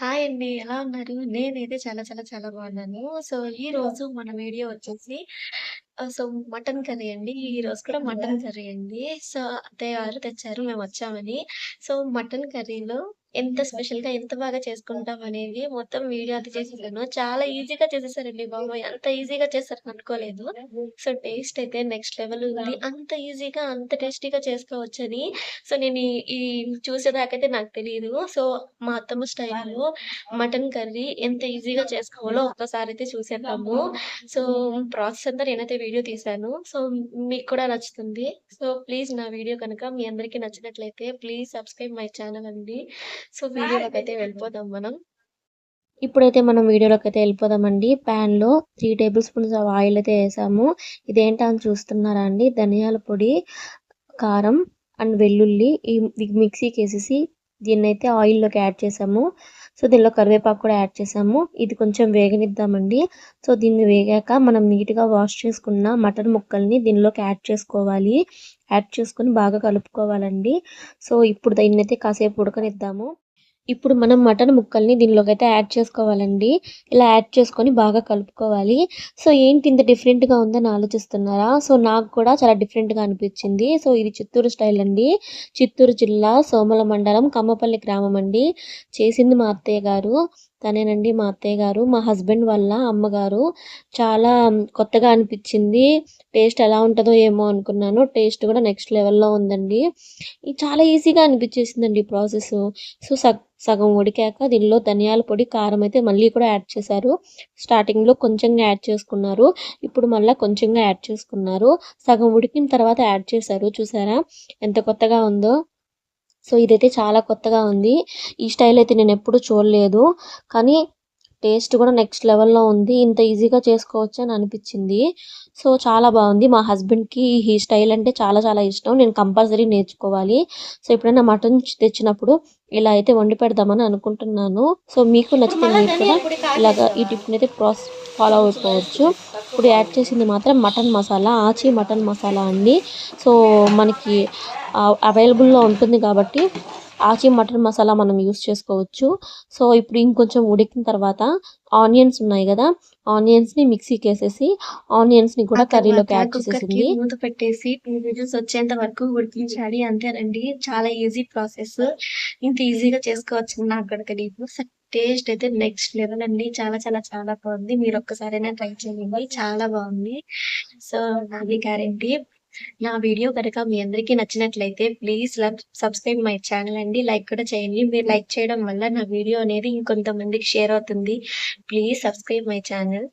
Hi అండి. ఎలా ఉన్నారు? నేనైతే చాలా చాలా చాలా బాగున్నాను. సో, ఈరోజు మన వీడియో వచ్చేసి సో, మటన్ కర్రీ అండి. ఈరోజు కూడా మటన్ కర్రీ అండి. సో, అత్తయ్య గారు తెచ్చారు మేమొచ్చామని. సో, మటన్ కర్రీలో ఎంత స్పెషల్‌గా, ఎంత బాగా చేసుకుంటాం అనేది మొత్తం వీడియో అది చేసేసాను. చాలా ఈజీగా చేసేసారండి బాబు అంత ఈజీగా చేస్తారని అనుకోలేదు. సో, టేస్ట్ అయితే నెక్స్ట్ లెవెల్ ఉంది. అంత ఈజీగా, అంత టేస్టీగా చేసుకోవచ్చని సో, నేను ఈ చూసేదాకైతే నాకు తెలియదు సో, మా అత్తమ్మ స్టైల్‌లో మటన్ కర్రీ ఎంత ఈజీగా చేసుకోవాలో ఒక్కసారి అయితే చూసేద్దాము. సో, ప్రాసెస్ అంతా నేనైతే వీడియో తీశాను. సో, మీకు కూడా నచ్చుతుంది. సో, ప్లీజ్ నా వీడియో కనుక మీ అందరికీ నచ్చినట్లయితే ప్లీజ్ సబ్స్క్రైబ్ మై ఛానల్ అండి. సో, వీడియోలోకైతే వెళ్ళిపోదాం మనం. ఇప్పుడైతే మనం వీడియోలోకైతే వెళ్ళిపోదామండి. ప్యాన్‌లో three tablespoons of oil అయితే వేసాము ఇదేంటా అని చూస్తున్నారా అండి? ధనియాల పొడి, కారం అండ్ వెల్లుల్లి ఈ మిక్సీకేసేసి దీన్నైతే ఆయిల్‌లోకి యాడ్ చేసాము. సో, దీనిలో కరివేపాకు కూడా యాడ్ చేసాము. ఇది కొంచెం వేగనిద్దామండి. సో, దీన్ని వేగాక మనం నీట్‌గా వాష్ చేసుకున్న మటన్ ముక్కల్ని దీనిలోకి యాడ్ చేసుకోవాలి. యాడ్ చేసుకొని బాగా కలుపుకోవాలండి. సో, ఇప్పుడు దీన్నైతే కాసేపు ఉడకనిద్దాము. ఇప్పుడు మనం మటన్ ముక్కల్ని దీనిలోకి అయితే యాడ్ చేసుకోవాలండి. ఇలా యాడ్ చేసుకొని బాగా కలుపుకోవాలి. సో, ఏంటి ఇంత డిఫరెంట్‌గా ఉందని ఆలోచిస్తున్నారా? సో, నాకు కూడా చాలా డిఫరెంట్‌గా అనిపించింది. సో, ఇది చిత్తూరు స్టైల్ అండి. చిత్తూరు జిల్లా సోమల మండలం కమ్మపల్లి గ్రామం అండి. చేసింది మా అత్తయ్య గారు. తనేనండి మా అత్తయ్య గారు. మా హస్బెండ్ వాళ్ళ అమ్మగారు. చాలా కొత్తగా అనిపించింది. టేస్ట్ ఎలా ఉంటుందో ఏమో అనుకున్నాను. టేస్ట్ కూడా నెక్స్ట్ లెవెల్‌లో ఉందండి. ఇది చాలా ఈజీగా అనిపించేసిందండి ప్రాసెస్ సో, సగ్ సగం ఉడికాక దీనిలో ధనియాల పొడి, కారం అయితే మళ్ళీ కూడా యాడ్ చేశారు. స్టార్టింగ్‌లో కొంచెంగా యాడ్ చేసుకున్నారు. ఇప్పుడు మళ్ళీ కొంచెంగా యాడ్ చేసుకున్నారు. సగం ఉడికిన తర్వాత యాడ్ చేశారు. చూసారా? ఎంత కొత్తగా ఉందో. సో, ఇదైతే చాలా కొత్తగా ఉంది. ఈ స్టైల్ అయితే నేను ఎప్పుడూ చూడలేదు. కానీ టేస్ట్ కూడా నెక్స్ట్ లెవెల్‌లో ఉంది. ఇంత ఈజీగా చేసుకోవచ్చా అని అనిపించింది. సో, చాలా బాగుంది. మా హస్బెండ్‌కి ఈ స్టైల్ అంటే చాలా చాలా ఇష్టం. నేను కంపల్సరీ నేర్చుకోవాలి. సో, ఎప్పుడైనా మటన్ తెచ్చినప్పుడు ఇలా అయితే వండి పెడదామని అనుకుంటున్నాను. సో, మీకు నచ్చితే మీరు కూడా ఇలాగా ఈ టిప్‌నైతే ప్రాస్ ఫాలో అయిపోవచ్చు. ఇప్పుడు యాడ్ చేసింది మాత్రం మటన్ మసాలా. ఆచి మటన్ మసాలా అండి. సో, మనకి అవైలబుల్‌లో ఉంటుంది కాబట్టి ఆచి మటన్ మసాలా మనం యూజ్ చేసుకోవచ్చు. సో, ఇప్పుడు ఇంకొంచెం ఉడికిన తర్వాత ఆనియన్స్ ఉన్నాయి గదా! ఆనియన్స్‌ని మిక్సీకేసేసి ఆనియన్స్‌ని కూడా కర్రీలోకి యాడ్ చేసేసింది. మూత పెట్టేసి 2 విజిల్స్ వచ్చేంత వరకు ఉడికించాలి. అంతేనండి. చాలా ఈజీ ప్రాసెస్. ఇంత ఈజీగా చేసుకోవచ్చని నాకు కూడా టేస్ట్ అయితే నెక్స్ట్ లెవెల్ అండి. చాలా చాలా చాలా బాగుంది. మీరు ఒక్కసారైనా ట్రై చేయండి. చాలా బాగుంది. సో, అది గ్యారంటీ. నా వీడియో కనుక మీ అందరికీ నచ్చినట్లయితే ప్లీజ్ లబ్ సబ్స్క్రైబ్ మై ఛానల్ అండి. లైక్ కూడా చేయండి. మీరు లైక్ చేయడం వల్ల నా వీడియో అనేది ఇంకొంతమందికి షేర్ అవుతుంది. Please subscribe my channel.